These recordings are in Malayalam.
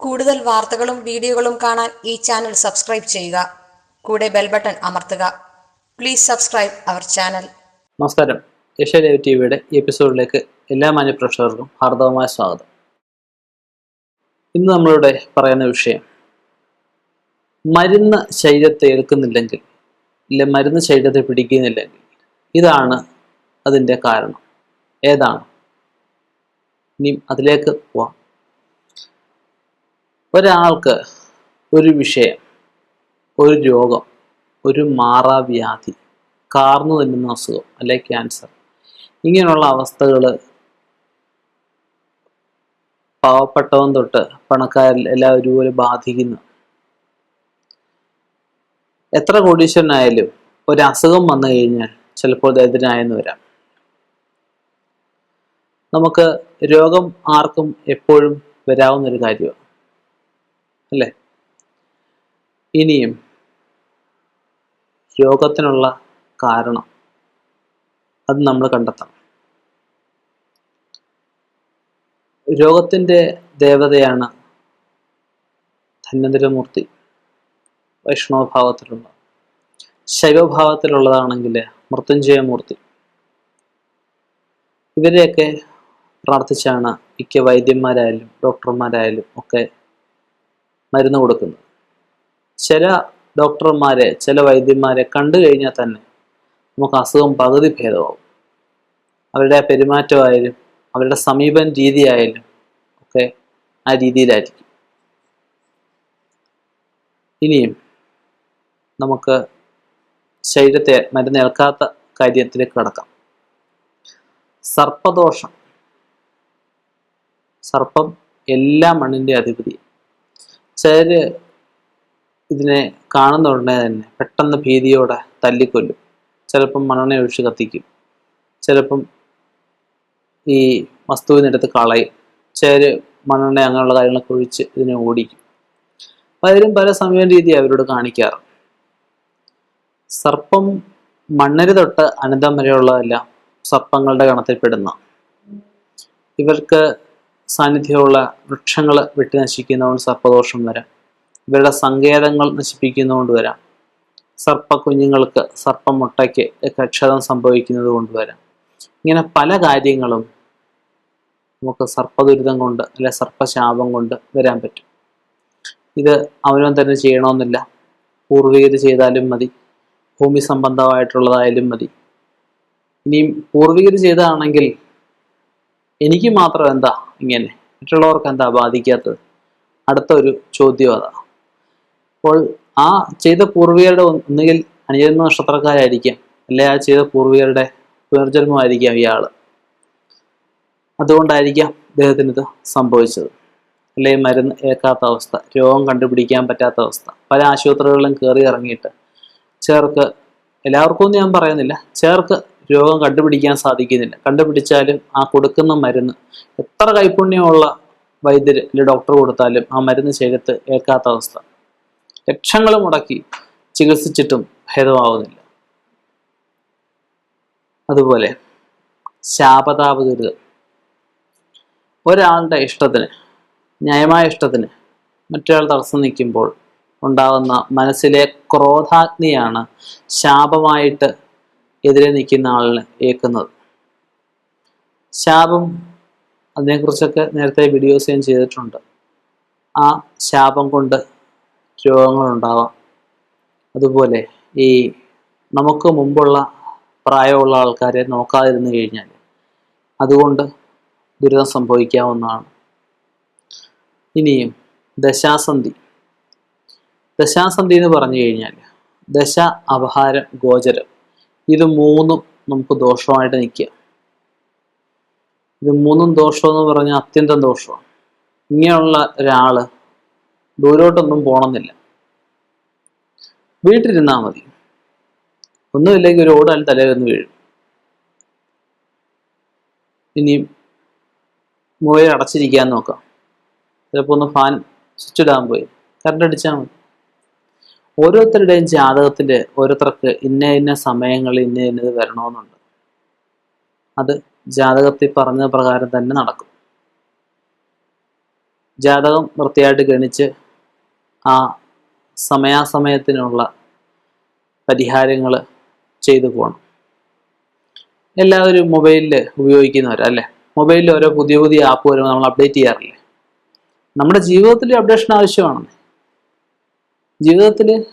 കൂടുതൽ വാർത്തകളും വീഡിയോകളും കാണാൻ ഈ ചാനൽ സബ്സ്ക്രൈബ് ചെയ്യുക. കൂടെ ബെൽ ബട്ടൺ അമർത്തുക. Please subscribe our channel. നമസ്കാരം. ഏഷ്യ ലൈവ് ടി വിയുടെ എപ്പിസോഡിലേക്ക് എല്ലാ മാന്യപ്രേക്ഷകർക്കും ഹാർദവമായ സ്വാഗതം. ഇന്ന് നമ്മളിവിടെ പറയുന്ന വിഷയം മരുന്ന് ശരീരത്തെ ഏൽക്കുന്നില്ലെങ്കിൽ ഇല്ല മരുന്ന് ശരീരത്തെ പിടിക്കുന്നില്ലെങ്കിൽ ഇതാണ് അതിന്റെ കാരണം. ഏതാണ്? ഇനി അതിലേക്ക് പോവാം. ഒരാൾക്ക് ഒരു വിഷയം ഒരു രോഗം ഒരു മാറാവ്യാധി കാർന്നു തിന്നുന്ന അസുഖം അല്ലെ ക്യാൻസർ ഇങ്ങനെയുള്ള അവസ്ഥകൾ പാവപ്പെട്ടവൻ തൊട്ട് പണക്കാരിൽ എല്ലാം ഒരുപോലെ ബാധിക്കുന്നു. എത്ര കോടീശ്വരനായാലും ഒരു അസുഖം വന്നു കഴിഞ്ഞാൽ ചിലപ്പോൾ ദരിദ്രനായെന്ന് വരാം. നമുക്ക് രോഗം ആർക്കും എപ്പോഴും വരാവുന്നൊരു കാര്യമാണ്. അല്ലേ? ഇനിയും രോഗത്തിനുള്ള കാരണം അത് നമ്മൾ കണ്ടെത്തണം. രോഗത്തിന്റെ ദേവതയാണ് ധന്വന്തരമൂർത്തി. വൈഷ്ണവഭാവത്തിലുള്ള ശൈവഭാവത്തിലുള്ളതാണെങ്കിൽ മൃത്യുഞ്ജയമൂർത്തി. ഇവരെയൊക്കെ പ്രാർത്ഥിച്ചാണ് മിക്ക വൈദ്യന്മാരായാലും ഡോക്ടർമാരായാലും ഒക്കെ മരുന്ന് കൊടുക്കുന്നത് ചില ഡോക്ടർമാരെ ചില വൈദ്യന്മാരെ കണ്ടു കഴിഞ്ഞാൽ തന്നെ നമുക്ക് അസുഖം പകുതി ഭേദമാവും. അവരുടെ പെരുമാറ്റമായാലും അവരുടെ സമീപൻ രീതിയായാലും ഒക്കെ ആ രീതിയിലായിരിക്കും. ഇനിയും നമുക്ക് ശരീരത്തെ മരുന്നേൽക്കാത്ത കാര്യത്തിലേക്ക് കടക്കാം. സർപ്പദോഷം. സർപ്പം എല്ലാ മണ്ണിന്റെ അധിപതി ചിലര് ഇതിനെ കാണുന്ന ഉടനെ തന്നെ പെട്ടെന്ന് ഭീതിയോടെ തല്ലിക്കൊല്ലും. ചിലപ്പം മണ്ണെണ്ണ ഒഴിച്ച് കത്തിക്കും. ചിലപ്പം ഈ വസ്തുവിനെടുത്ത് കളയും. ചിലര് മണ്ണെണ്ണ അങ്ങനെയുള്ള കാര്യങ്ങളൊക്കെ ഒഴിച്ച് ഇതിനെ ഓടിക്കും. പലരും പല സമയ രീതി അവരോട് കാണിക്കാറ്. സർപ്പം മണ്ണര് തൊട്ട് അനന്തം വരെയുള്ളതെല്ലാം സർപ്പങ്ങളുടെ ഗണത്തിൽപ്പെടുന്ന ഇവർക്ക് സാന്നിധ്യമുള്ള വൃക്ഷങ്ങൾ വെട്ടി നശിക്കുന്നതുകൊണ്ട് സർപ്പദോഷം വരാം. ഇവരുടെ സങ്കേതങ്ങൾ നശിപ്പിക്കുന്നതുകൊണ്ട് വരാം. സർപ്പ കുഞ്ഞുങ്ങൾക്ക് സർപ്പം മുട്ടയ്ക്ക് ഒക്കെ ക്ഷതം സംഭവിക്കുന്നത് കൊണ്ട് വരാം. ഇങ്ങനെ പല കാര്യങ്ങളും നമുക്ക് സർപ്പദുരിതം കൊണ്ട് അല്ലെ സർപ്പശാപം കൊണ്ട് വരാൻ പറ്റും. ഇത് അവനവൻ തന്നെ ചെയ്യണമെന്നില്ല. പൂർവികർ ചെയ്താലും മതി. ഭൂമി സംബന്ധമായിട്ടുള്ളതായാലും മതി. ഇനിയും പൂർവികർ ചെയ്തതാണെങ്കിൽ എനിക്ക് മാത്രം എന്താ ഇങ്ങനെ? മറ്റുള്ളവർക്ക് എന്താ ബാധിക്കാത്തത്? അടുത്ത ഒരു ചോദ്യം അതാ. അപ്പോൾ ആ ചെയ്ത പൂർവികരുടെ ഒന്നുകിൽ അനുജന്മ നക്ഷത്രക്കാരായിരിക്കാം അല്ലെ ആ ചെയ്ത പൂർവികരുടെ പുനർജന്മമായിരിക്കാം ഇയാൾ അതുകൊണ്ടായിരിക്കാം അദ്ദേഹത്തിന് ഇത് സംഭവിച്ചത്. അല്ലെ മരുന്ന് ഏക്കാത്ത അവസ്ഥ രോഗം കണ്ടുപിടിക്കാൻ പറ്റാത്ത അവസ്ഥ പല ആശുപത്രികളിലും കയറി ഇറങ്ങിയിട്ട്. ചേർക്ക് എല്ലാവർക്കും ഒന്നും ഞാൻ പറയുന്നില്ല. ചേർക്ക് രോഗം കണ്ടുപിടിക്കാൻ സാധിക്കുന്നില്ല. കണ്ടുപിടിച്ചാലും ആ കൊടുക്കുന്ന മരുന്ന് എത്ര കൈപുണ്യമുള്ള വൈദ്യർ അല്ലെങ്കിൽ ഡോക്ടർ കൊടുത്താലും ആ മരുന്ന് ശരീരത്ത് ഏൽക്കാത്ത അവസ്ഥ. ലക്ഷങ്ങൾ മുടക്കി ചികിത്സിച്ചിട്ടും ഭേദമാവുന്നില്ല. അതുപോലെ ശാപതാപ ദുരിതം ഒരാളുടെ ഇഷ്ടത്തിന് ന്യായമായ ഇഷ്ടത്തിന് മറ്റൊരാൾ തടസ്സം നിൽക്കുമ്പോൾ ഉണ്ടാകുന്ന മനസ്സിലെ ക്രോധാഗ്നിയാണ് ശാപമായിട്ട് എതിരെ നിൽക്കുന്ന ആളിന് ഏക്കുന്നത്. ശാപം അതിനെക്കുറിച്ചൊക്കെ നേരത്തെ വീഡിയോസ് ഞാൻ ചെയ്തിട്ടുണ്ട്. ആ ശാപം കൊണ്ട് രോഗങ്ങളുണ്ടാവാം. അതുപോലെ ഈ നമുക്ക് മുമ്പുള്ള പ്രായമുള്ള ആൾക്കാരെ നോക്കാതിരുന്നു കഴിഞ്ഞാൽ അതുകൊണ്ട് ദുരിതം സംഭവിക്കാവുന്നതാണ്. ഇനിയും ദശാസന്ധി. ദശാസന്ധി എന്ന് പറഞ്ഞു കഴിഞ്ഞാൽ ദശ അപഹാരം ഗോചരം. ഇത് മൂന്നും നമുക്ക് ദോഷമായിട്ട് നിൽക്കുക. ഇത് മൂന്നും ദോഷം എന്ന് പറഞ്ഞാൽ അത്യന്തം ദോഷമാണ്. ഇങ്ങനെയുള്ള ഒരാൾ ദൂരോട്ടൊന്നും പോണമെന്നില്ല. വീട്ടിലിരുന്നാൽ മതി. ഒന്നുമില്ലെങ്കിൽ ഒരു ഓടാൽ തലയിലൊന്ന് വീഴും. ഇനി മുറിയിൽ അടച്ചിരിക്കാൻ നോക്കാം. ചിലപ്പോൾ ഒന്ന് ഫാൻ സ്വിച്ച് ഇടാൻ പോയി. കറണ്ട് അടിച്ചാൽ മതി. ഓരോരുത്തരുടെയും ജാതകത്തിൽ ഓരോരുത്തർക്ക് ഇന്ന ഇന്ന സമയങ്ങളിൽ ഇന്ന ഇന്നത് വരണമെന്നുണ്ട്. അത് ജാതകത്തിൽ പറഞ്ഞ പ്രകാരം തന്നെ നടക്കും. ജാതകം വൃത്തിയായിട്ട് ഗണിച്ച് ആ സമയാസമയത്തിനുള്ള പരിഹാരങ്ങൾ ചെയ്തു പോകണം. എല്ലാവരും മൊബൈലിൽ ഉപയോഗിക്കുന്നവരല്ലേ മൊബൈലിൽ ഓരോ പുതിയ പുതിയ ആപ്പ് വരുമ്പോൾ നമ്മൾ അപ്ഡേറ്റ് ചെയ്യാറില്ലേ? നമ്മുടെ ജീവിതത്തിൽ അപ്ഡേഷൻ ആവശ്യമാണ് ജീവിതത്തിൽ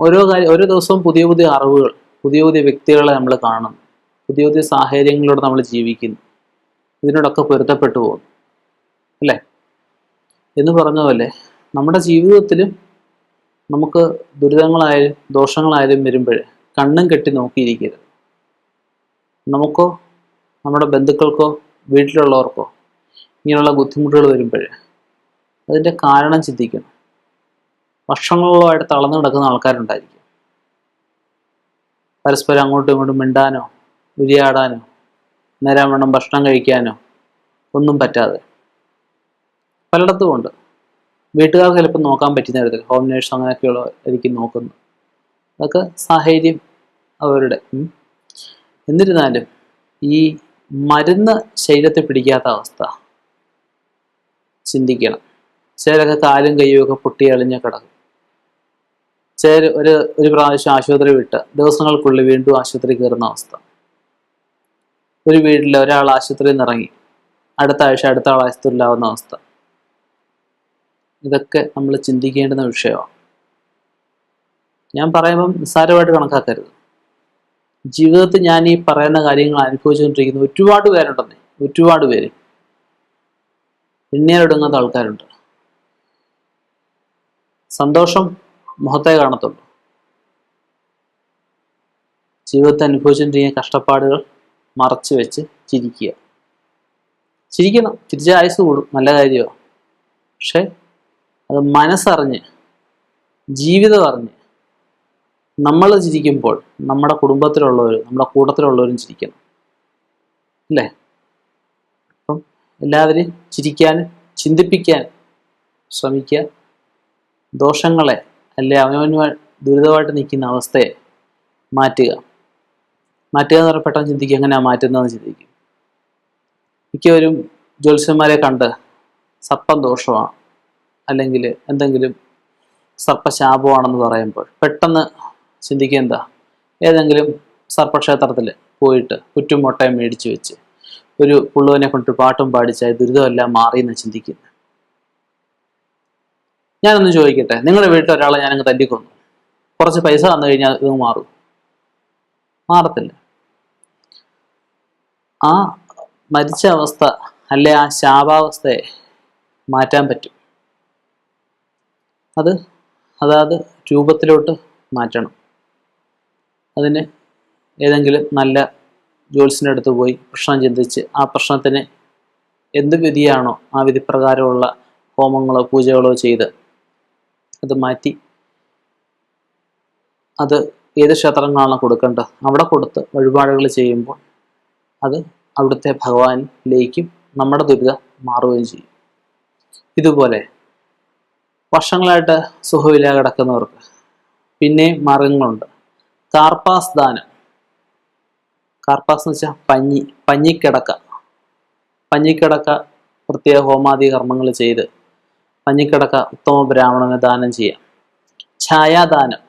ഓരോ കാര്യം ഓരോ ദിവസവും പുതിയ പുതിയ അറിവുകൾ പുതിയ പുതിയ വ്യക്തികളെ നമ്മൾ കാണുന്നു. പുതിയ പുതിയ സാഹചര്യങ്ങളിലൂടെ നമ്മൾ ജീവിക്കുന്നു. ഇതിനോടൊക്കെ പൊരുത്തപ്പെട്ടു പോകുന്നു. അല്ലേ? എന്ന് പറഞ്ഞ പോലെ നമ്മുടെ ജീവിതത്തിലും നമുക്ക് ദുരിതങ്ങളായാലും ദോഷങ്ങളായാലും വരുമ്പോൾ കണ്ണും കെട്ടി നോക്കിയിരിക്കരുത്. നമുക്കോ നമ്മുടെ ബന്ധുക്കൾക്കോ വീട്ടിലുള്ളവർക്കോ ഇങ്ങനെയുള്ള ബുദ്ധിമുട്ടുകൾ വരുമ്പോൾ അതിന്റെ കാരണം ചിന്തിക്കണം. വർഷങ്ങളോളമായിട്ട് തളർന്നു കിടക്കുന്ന ആൾക്കാരുണ്ടായിരിക്കും. പരസ്പരം അങ്ങോട്ടും ഇങ്ങോട്ടും മിണ്ടാനോ ഉരിയാടാനോ നേരം വേണം ഭക്ഷണം കഴിക്കാനോ ഒന്നും പറ്റാതെ. പലയിടത്തും ഉണ്ട് വീട്ടുകാർക്ക് ചിലപ്പോൾ നോക്കാൻ പറ്റുന്ന തരത്തിൽ ഹോം നേഴ്സ് അങ്ങനെയൊക്കെയുള്ള ആയിരിക്കും നോക്കുന്നത് അതൊക്കെ സാഹചര്യം അവരുടെ. എന്നിരുന്നാലും ഈ മരുന്ന് ശരീരത്തെ പിടിക്കാത്ത അവസ്ഥ ചിന്തിക്കണം. ചിലരൊക്കെ കാലും കയ്യുമൊക്കെ പൊട്ടി അളിഞ്ഞ കിടക്കും. ചിലർ ഒരു ഒരു പ്രാവശ്യം ആശുപത്രി വിട്ട് ദിവസങ്ങൾക്കുള്ളിൽ വീണ്ടും ആശുപത്രി കയറുന്ന അവസ്ഥ. ഒരു വീട്ടിൽ ഒരാൾ ആശുപത്രിയിൽ നിന്ന് ഇറങ്ങി. അടുത്ത ആഴ്ച അടുത്ത ആൾ ആശുപത്രിയിലാവുന്ന അവസ്ഥ. ഇതൊക്കെ നമ്മൾ ചിന്തിക്കേണ്ടുന്ന വിഷയമാണ് ഞാൻ പറയുമ്പം നിസ്സാരമായിട്ട് കണക്കാക്കരുത്. ജീവിതത്തിൽ ഞാൻ ഈ പറയുന്ന കാര്യങ്ങൾ അനുഭവിച്ചുകൊണ്ടിരിക്കുന്ന ഒരുപാട് പേരുണ്ടെന്നേ ഒരുപാട് പേര്. എണ്ണിയാലൊടുങ്ങാത്ത ആൾക്കാരുണ്ട്. സന്തോഷം മുഖത്തെ കാണത്തുള്ളൂ. ജീവിതത്തെ അനുഭവിച്ചുകൊണ്ടിരിക്കുന്ന കഷ്ടപ്പാടുകൾ മറച്ചു വെച്ച് ചിരിക്കുക. ചിരിക്കണം. തിരിച്ച ആയുസ് കൂടും. നല്ല കാര്യമാണ് പക്ഷെ അത് മനസ്സറിഞ്ഞ് ജീവിതം അറിഞ്ഞ് നമ്മൾ ചിരിക്കുമ്പോൾ നമ്മുടെ കുടുംബത്തിലുള്ളവരും നമ്മുടെ കൂട്ടത്തിലുള്ളവരും ചിരിക്കണം. അല്ലേ? അപ്പം എല്ലാവരും ചിരിക്കാനും ചിന്തിപ്പിക്കാൻ ശ്രമിക്കുക. ദോഷങ്ങളെ അല്ലെ? അവനവനുമായി ദുരിതമായിട്ട് നിൽക്കുന്ന അവസ്ഥയെ മാറ്റുക. മാറ്റുക എന്ന് പറഞ്ഞാൽ പെട്ടെന്ന് ചിന്തിക്കുക എങ്ങനെയാണ് മാറ്റുന്നതെന്ന് ചിന്തിക്കും മിക്കവരും ജ്യോത്സ്യന്മാരെ കണ്ട് സർപ്പം ദോഷമാണ് അല്ലെങ്കിൽ എന്തെങ്കിലും സർപ്പശാപമാണെന്ന് പറയുമ്പോൾ പെട്ടെന്ന് ചിന്തിക്കുക എന്താ? ഏതെങ്കിലും സർപ്പക്ഷേത്രത്തിൽ പോയിട്ട് കുറ്റും മുട്ടയും മേടിച്ച് വെച്ച് ഒരു പുള്ളുവിനെ കൊണ്ട് പാട്ടും പാടിച്ചാൽ ദുരിതമെല്ലാം മാറിയെന്ന് ചിന്തിക്കുന്നു ഞാനൊന്ന് ചോദിക്കട്ടെ? നിങ്ങളുടെ വീട്ടിൽ ഒരാളെ ഞാനങ്ങ് തല്ലിക്കൊന്നു. കുറച്ച് പൈസ തന്നു കഴിഞ്ഞാൽ ഇത് മാറും. മാറത്തില്ല. ആ മരിച്ച അവസ്ഥ അല്ലെ ആ ശാപാവസ്ഥയെ മാറ്റാൻ പറ്റും. അത് അതാത് രൂപത്തിലോട്ട് മാറ്റണം. അതിന് ഏതെങ്കിലും നല്ല ജോത്സ്യന്റെ അടുത്ത് പോയി പ്രശ്നം ചിന്തിച്ച് ആ പ്രശ്നത്തിന് എന്ത് വിധിയാണോ ആ വിധിപ്രകാരമുള്ള ഹോമങ്ങളോ പൂജകളോ ചെയ്ത് അത് മാറ്റി. അത് ഏത് ക്ഷേത്രങ്ങളാണ് കൊടുക്കേണ്ടത്? അവിടെ കൊടുത്ത് വഴിപാടുകൾ ചെയ്യുമ്പോൾ അത് അവിടുത്തെ ഭഗവാനിലേക്കും നമ്മുടെ ദുരിതം മാറുകയും ചെയ്യും. ഇതുപോലെ വർഷങ്ങളായിട്ട് സുഖമില്ലാതെ കിടക്കുന്നവർക്ക് പിന്നെയും മാർഗങ്ങളുണ്ട്. കാർപ്പാസ് ദാനം. കാർപ്പാസ് എന്ന് വെച്ചാൽ പഞ്ഞി പഞ്ഞിക്കിടക്ക. പഞ്ഞിക്കിടക്ക പ്രത്യേക ഹോമാദി കർമ്മങ്ങൾ ചെയ്ത് പഞ്ഞിക്കിടക്ക ഉത്തമ ബ്രാഹ്മണന് ദാനം ചെയ്യാം. ഛായാദാനം.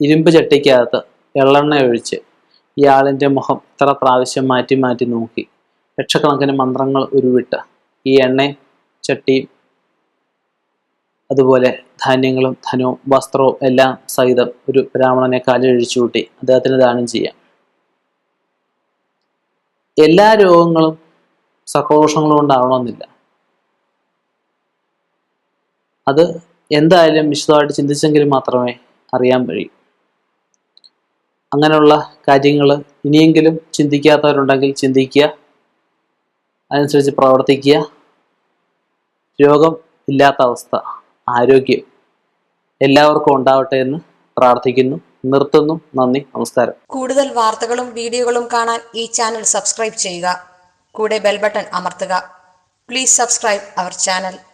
ഇരുമ്പ് ചട്ടിക്കകത്ത് എള്ളെണ്ണ ഒഴിച്ച് ഇയാളിന്റെ മുഖം ഇത്ര പ്രാവശ്യം മാറ്റി മാറ്റി നോക്കി. ലക്ഷക്കണക്കിന് മന്ത്രങ്ങൾ ഉരുവിട്ട് ഈ എണ്ണയും ചട്ടിയും അതുപോലെ ധാന്യങ്ങളും ധനവും വസ്ത്രവും എല്ലാം സഹിതം ഒരു ബ്രാഹ്മണനെ കാലൊഴിച്ചു കൂട്ടി അദ്ദേഹത്തിന് ദാനം ചെയ്യാം. എല്ലാ രോഗങ്ങളും സർപ്പദോഷങ്ങളും കൊണ്ടാവണമെന്നില്ല അത് എന്തായാലും വിശദമായിട്ട് ചിന്തിച്ചെങ്കിൽ മാത്രമേ അറിയാൻ കഴിയൂ അങ്ങനെയുള്ള കാര്യങ്ങൾ ഇനിയെങ്കിലും ചിന്തിക്കാത്തവരുണ്ടെങ്കിൽ ചിന്തിക്കുക. അതനുസരിച്ച് പ്രവർത്തിക്കുക. രോഗം ഇല്ലാത്ത അവസ്ഥ ആരോഗ്യം എല്ലാവർക്കും ഉണ്ടാവട്ടെ എന്ന് പ്രാർത്ഥിക്കുന്നു. നിർത്തുന്നു. നന്ദി. നമസ്കാരം. കൂടുതൽ വാർത്തകളും വീഡിയോകളും കാണാൻ ഈ ചാനൽ സബ്സ്ക്രൈബ് ചെയ്യുക. കൂടെ ബെൽ ബട്ടൺ അമർത്തുക. Please subscribe our channel.